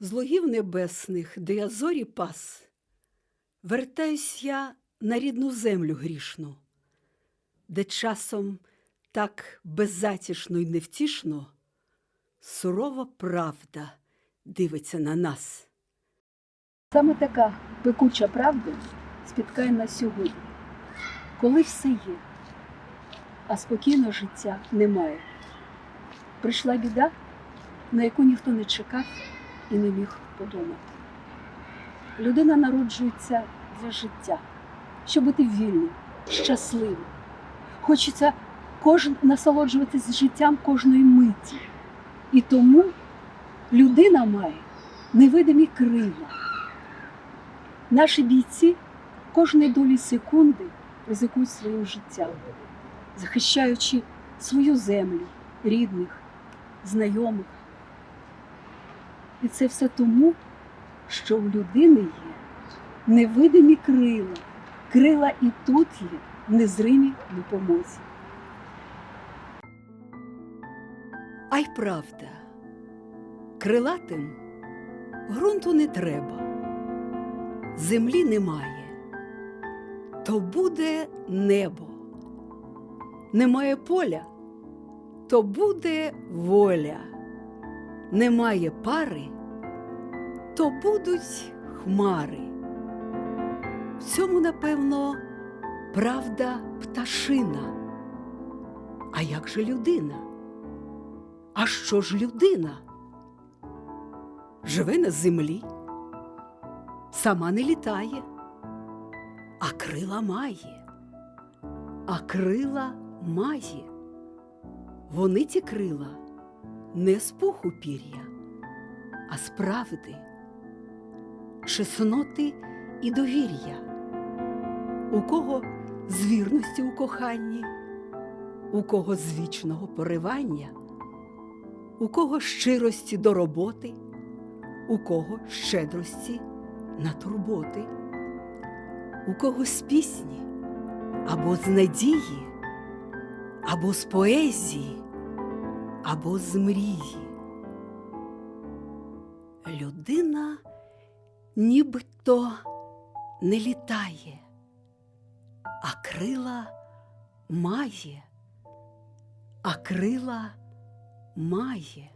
З логів небесних, де я зорі пас, вертаюсь я на рідну землю грішну, де часом так беззатішно й невтішно сурова правда дивиться на нас. Саме така пекуча правда спіткає нас сьогодні, коли все є, а спокійного життя немає. Прийшла біда, на яку ніхто не чекав і не міг подумати. Людина народжується для життя, щоб бути вільним, щасливим. Хочеться кожен насолоджуватися життям кожної миті. І тому людина має невидимі крила. Наші бійці кожної долі секунди ризикують своїм життям, захищаючи свою землю, рідних, знайомих. І це все тому, що у людини є невидимі крила. Крила і тут є в незримій допомозі. А й правда, крилатим ґрунту не треба, землі немає, то буде небо. Немає поля, то буде воля. Немає пари, то будуть хмари. В цьому, напевно, правда пташина. А як же людина? А що ж людина? Живе на землі, сама не літає, а крила має, а крила має. Вони ті крила не з пуху пір'я, а з правди, чесноти і довір'я. У кого з вірності у коханні, у кого з вічного поривання у кого щирості до роботи, у кого щедрості на турботи, у кого з пісні або з надії, або з поезії, або з мрії. Людина нібито не літає, а крила має, а крила має.